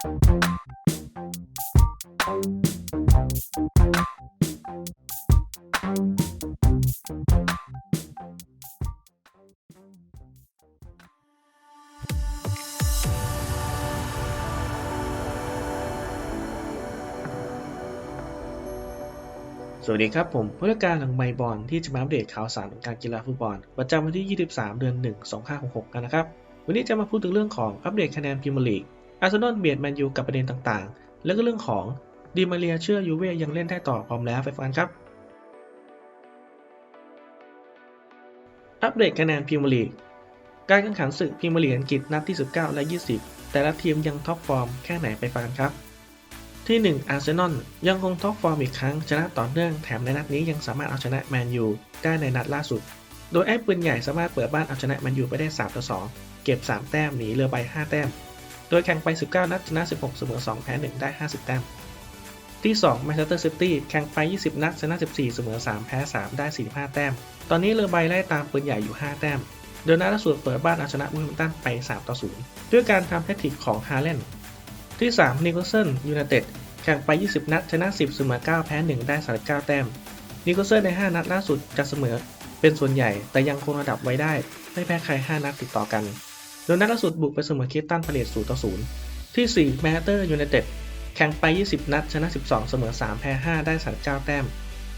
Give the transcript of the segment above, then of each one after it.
สวัสดีครับ ผมผู้จัดการหลังไมบอลที่จะมาอัปเดตข่าวสารของการกีฬาฟุตบอล ประจำวันที่ 23 เดือน 1 2566 กันนะครับ วันนี้จะมาพูดถึงเรื่องของอัปเดตคะแนนพรีเมียร์ลีก อาร์เซนอลเบียดแมนยูกับประเด็นต่างๆ แล้วก็เรื่องของดีมาเรียเชื่อยูเว่ยังเล่นได้ต่อพร้อมแล้วไปฟังครับอัปเดตคะแนนพรีเมียร์ลีก การแข่งขันศึกพรีเมียร์ลีกอังกฤษนัดที่ 19 และ 20 แต่ละทีมยังท็อปฟอร์มแค่ไหนไปฟังกันครับ ที่ 1 อาร์เซนอลยังคงท็อปฟอร์มอีกครั้ง ชนะต่อเนื่องแถมในนัดนี้ยังสามารถเอาชนะแมนยูได้ในนัดล่าสุด โดยไอ้ปืนใหญ่สามารถเปิดบ้านเอาชนะแมนยูไปได้3ต่อ2เก็บ 3 แต้มหนีเรือใบ5แต้ม โดยแข่งไป 19 นัดชนะ 16 เสมอ 2 แพ้ 1 ได้ 50 แต้ม ที่2แมนเชสเตอร์ซิตี้แข่งไป 20 นัดชนะ 14 เสมอ 3 แพ้ 3 ได้ 45 แต้ม ตอนนี้เรือใบไล่ตามปืนใหญ่อยู่ 5 แต้มโดยนัดล่าสุดเปิดบ้านเอาชนะบูลแฮมป์ตันไป 3 ต่อ 0 ด้วยการทำแฮตทริกของฮาเลนที่3นิโคลสันยูไนเต็ดแข่งไป 20 นัดชนะ 10 เสมอ 9 แพ้ 1 ได้ 39 แต้ม นิโคลเซอร์ใน 5 นัดล่าสุดจะเสมอเป็นส่วนใหญ่แต่ยังคงระดับไว้ได้ ไม่แพ้ใคร 5 นัดติดต่อกัน โดยนัดล่าสุดบุกไปเสมอคิสตันพาเลต0ต่อ0ที่ 4 แมนเตอร์ยูไนเต็ดแข่งไป 20 นัด ชนะ 12 เสมอ 3 แพ้ 5 ได้ 39 แต้ม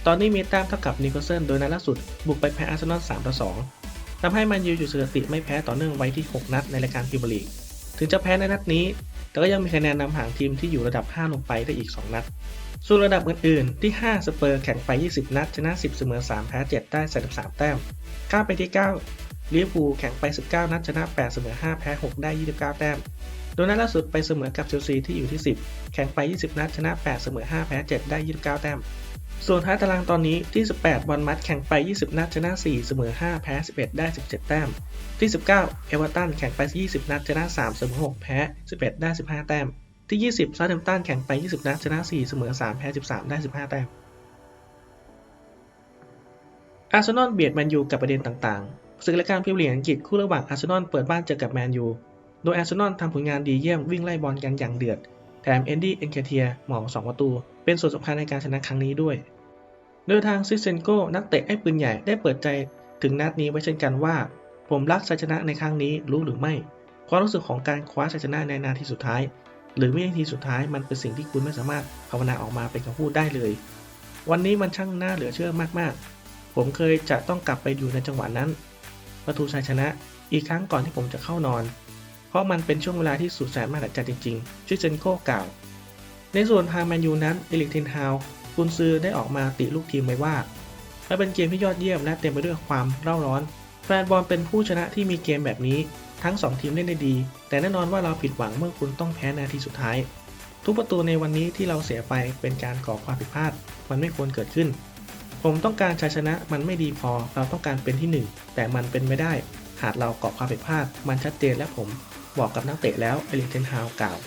ตอนนี้มีแต้มเท่ากับนิโคลเซอร์โดยนัดล่าสุดบุกไปแพ้อาร์เซนอล 3 ต่อ 2ทำให้มันยูอยู่สถิติไม่แพ้ต่อเนื่องไว้ที่ 6 นัดในรายการพรีเมียร์ลีก ถึงจะแพ้ในนัดนี้ แต่ก็ยังมีคะแนนนำห่างทีมที่อยู่ระดับ 5 ลงไปได้อีก 2 นัด ส่วนระดับอื่นๆ ที่ 5 สเปอร์แข่งไป 20 นัด ชนะ 10 เสมอ 3 แพ้ 7 ได้ 33 แต้มข้ามไปที่ 9 ลิเวอร์พูลแข่งไป 19 นัดชนะ 8 เสมอ 5 แพ้ 6 ได้ 29 แต้ม โดยนัดล่าสุดไปเสมอกับเชลซีที่อยู่ที่ 10 แข่งไป 20 นัดชนะ 8 เสมอ 5 แพ้ 7 ได้ 29 แต้ม ส่วนท้ายตารางตอนนี้ที่ 18 บอลมัดแข่งไป 20 นัดชนะ 4 เสมอ 5 แพ้ 11 ได้ 17 แต้ม ที่ 19 เอเวอร์ตันแข่งไป 20 นัดชนะ 3 เสมอ 6 แพ้ 11 ได้ 15 แต้ม ที่ 20 ซาเทมตันแข่งไป 20 นัดชนะ 4 เสมอ 3 แพ้ 13 ได้ 15 แต้ม อาร์เซนอลเบียดแมนยูกับประเด็นต่างๆ ศึกรายการพรีเมียร์ลีกอังกฤษคู่ระหว่างอาร์เซนอลเปิดบ้านเจอกับแมนยู โดยอาร์เซนอลทำผลงานดีเยี่ยมวิ่งไล่บอลกันอย่างเดือด แถมเอนดี้เอนเคเทียหมอง2ประตู เป็นส่วนสำคัญในการชนะครั้งนี้ด้วย โดยทางซิเซนโกนักเตะไอ้ปืนใหญ่ได้เปิดใจถึงนัดนี้ไว้เช่นกันว่า ผมรักชัยชนะในครั้งนี้รู้หรือไม่ ความรู้สึกของการคว้าชัยชนะในนาทีสุดท้าย หรือวินาทีสุดท้ายมันเป็นสิ่งที่คุณไม่สามารถภาวนาออกมาเป็นคำพูดได้เลย วันนี้มันช่างน่าเหลือเชื่อมากๆ ผมเคยจะต้องกลับไปอยู่ในจังหวะนั้น ประตูชัยชนะ อีกครั้งก่อนที่ผมจะเข้านอน เพราะมันเป็นช่วงเวลาที่สุดแสนมหัศจรรย์จริงๆชิเซนโกกล่าว ในส่วนทางแมนยูนั้นเอลิกเทนฮาวกุนซือได้ออกมาติลูกทีมไว้ว่ามันเป็นเกมที่ยอดเยี่ยมและเต็มไปด้วยความเร่าร้อน แฟนบอลเป็นผู้ชนะที่มีเกมแบบนี้ ทั้ง 2 ทีมเล่นได้ดี แต่แน่นอนว่าเราผิดหวังเมื่อคุณต้องแพ้นาทีสุดท้าย ทุกประตูในวันนี้ที่เราเสียไปเป็นการก่อความผิดพลาด มันไม่ควรเกิดขึ้น ผมต้องการชัยชนะมันไม่ดีพอ เราต้องการเป็นที่หนึ่งแต่มันเป็นไม่ได้ หากเราก่อความผิดพลาด มันชัดเจนและผมบอกกับนักเตะแล้วเอลิเทนฮาวกล่าว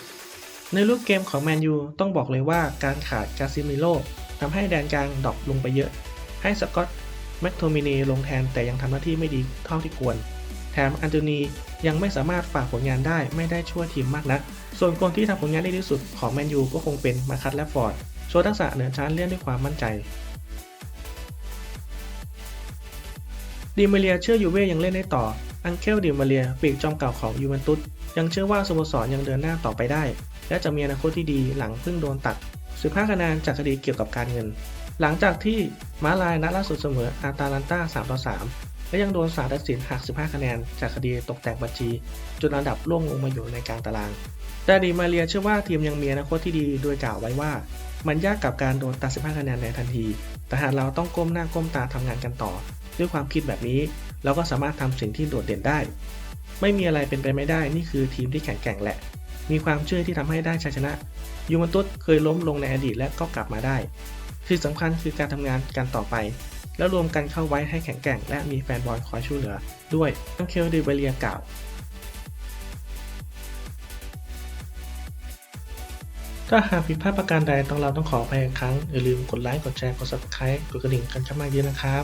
ในรูปเกมของแมนยูต้องบอกเลยว่าการขาดกาซิมิโลทำให้แดนกลางดรอปลงไปเยอะ ให้สกอตแมคโทมินีลงแทนแต่ยังทำหน้าที่ไม่ดีเท่าที่ควร แถมอันโตนียังไม่สามารถฝากผลงานได้ไม่ได้ช่วยทีมมากนัก ส่วนคนที่ทำผลงานได้ดีที่สุดของแมนยูก็คงเป็นมาคัตและฟอร์ดโชว์ทักษะเหนือชั้นเล่นด้วยความมั่นใจ ดิมาเรียเชื่อยูเว่ยังเล่นได้ต่อ อังเคลดิมาเรียปีกจอมเก่าของยูเวนตุสยังเชื่อว่าสโมสรยังเดินหน้าต่อไปได้ และจะมีอนาคตที่ดีหลังเพิ่งโดนตัด 15 คะแนนจากคดีเกี่ยวกับการเงิน หลังจากที่มาลายนัดล่าสุดเสมออาตาลันตา3ต่อ3และยังโดนศาลตัดสินหัก 15 คะแนนจากคดีตกแต่งบัญชีจนอันดับล่วงลงมาอยู่ในกลางตาราง แต่ดิมาเรียเชื่อว่าทีมยังมีอนาคตที่ดีโดยกล่าวไว้ว่า มันยากกับการโดนตัด 15 คะแนนในทันที แต่หากเราต้องก้มหน้าก้มตาทำงานกันต่อ ด้วยความคิดแบบนี้ เราก็สามารถทำสิ่งที่โดดเด่นได้ ไม่มีอะไรเป็นไปไม่ได้ นี่คือทีมที่แข็งแกร่งแหละ มีความเชื่อที่ทำให้ได้ชัยชนะ ยูเวนตุสเคยล้มลงในอดีตและก็กลับมาได้ที่สำคัญคือการทำงานกันต่อไป แล้วรวมกันเข้าไว้ให้แข็งแกร่ง และมีแฟนบอลคอยช่วยเหลือ ด้วยอังเคลเดเวเลียกล่าวถ้าหากผิดพลาดประการใดต้องเราต้องขออภัยอีกครั้ง อย่าลืมกดไลค์ กดแชร์ กด subscribe กดกระดิ่งกันเข้ามาเยอะนะครับ